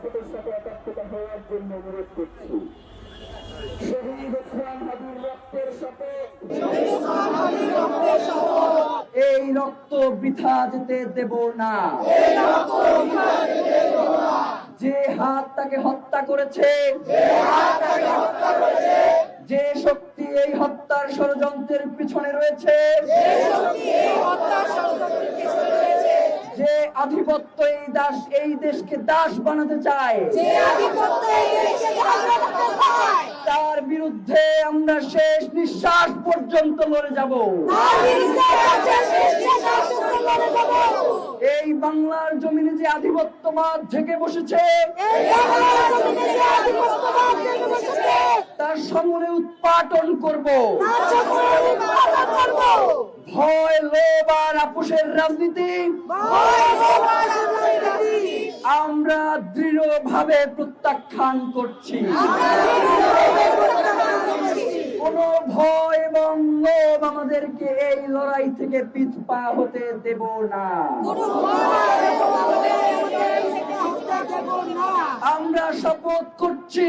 শপথের সাথে একাত্মত হওয়ার জন্য অনুরোধ করছি। শহীদ ওসমান হাবির রক্তের শপথ এই রক্ত বৃথা যেতে দেব না। যে হাত তাকে হত্যা করেছে। যে শক্তি এই হত্যার ষড়যন্ত্রের পিছনে রয়েছে। যে আধিপত্য এই দাস এই দেশকে দাস বানাতে চায়। তার বিরুদ্ধে আমরা শেষ নিঃশ্বাস পর্যন্ত লড়ে যাব। এই বাংলার জমিনে যে আধিপত্যবাদ থেকে বসেছে তার সমূলে উৎপাটন করব। ভয় লোভ আর আপুষের রাজনীতি। আমরা দৃঢ়ভাবে প্রত্যাখ্যান করছি। কোন ভয় এবং লোভ আমাদেরকে এই লড়াই থেকে পিছপা হতে দেব না। আমরা শপথ করছি।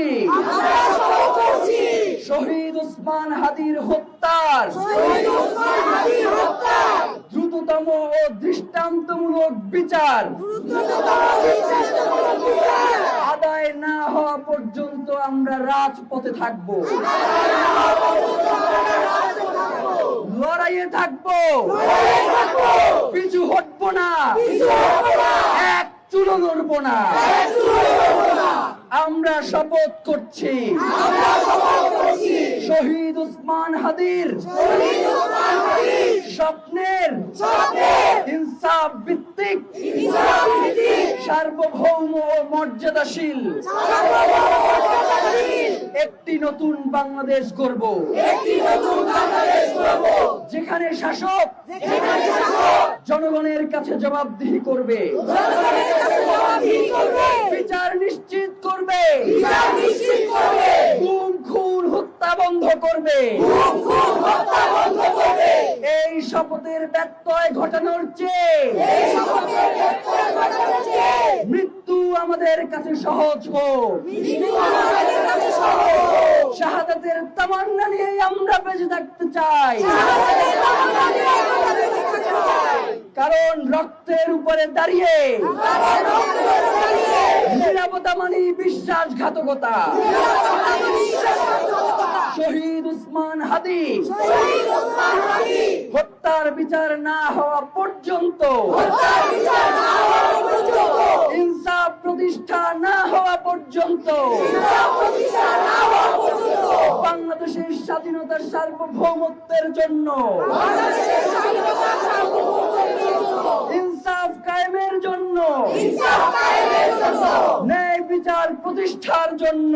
শহীদ ওসমান হাদির হত্যার। দ্রুততম ও দৃষ্টান্তমূলক বিচার। আদায় না হওয়া পর্যন্ত আমরা রাজপথে থাকব। লড়াইয়ে থাকব। পিছু হটবো না। এক চুলো লড়বো না। আমরা শপথ করছি। শহীদ উসমান হাদির। স্বপ্নের। ইনসাফ ভিত্তিক। সার্বভৌম ও মর্যাদাশীল। একটি নতুন বাংলাদেশ গড়ব। যেখানে শাসক জনগণের কাছে জবাবদিহি করবে বিচার নিশ্চিত করবে গুম খুন হত্যা বন্ধ করবে। এই শপথের ব্যত্যয় ঘটানোর চেয়ে মৃত্যু আমাদের কাছে সহজ হোক। শাহাদাতের তামান্না নিয়ে আমরা বেঁচে থাকতে চাই। কারণ রক্তের উপরে দাঁড়িয়ে নিরাপত্তা মানে বিশ্বাসঘাতকতা। শহীদ উসমান হাদি। হত্যার বিচার না হওয়া পর্যন্ত। ইনসাফ প্রতিষ্ঠা না হওয়া পর্যন্ত। বাংলাদেশের স্বাধীনতার সার্বভৌমত্বের জন্য। ইনসাফ কায়েমের জন্য। ন্যায় বিচার প্রতিষ্ঠার জন্য।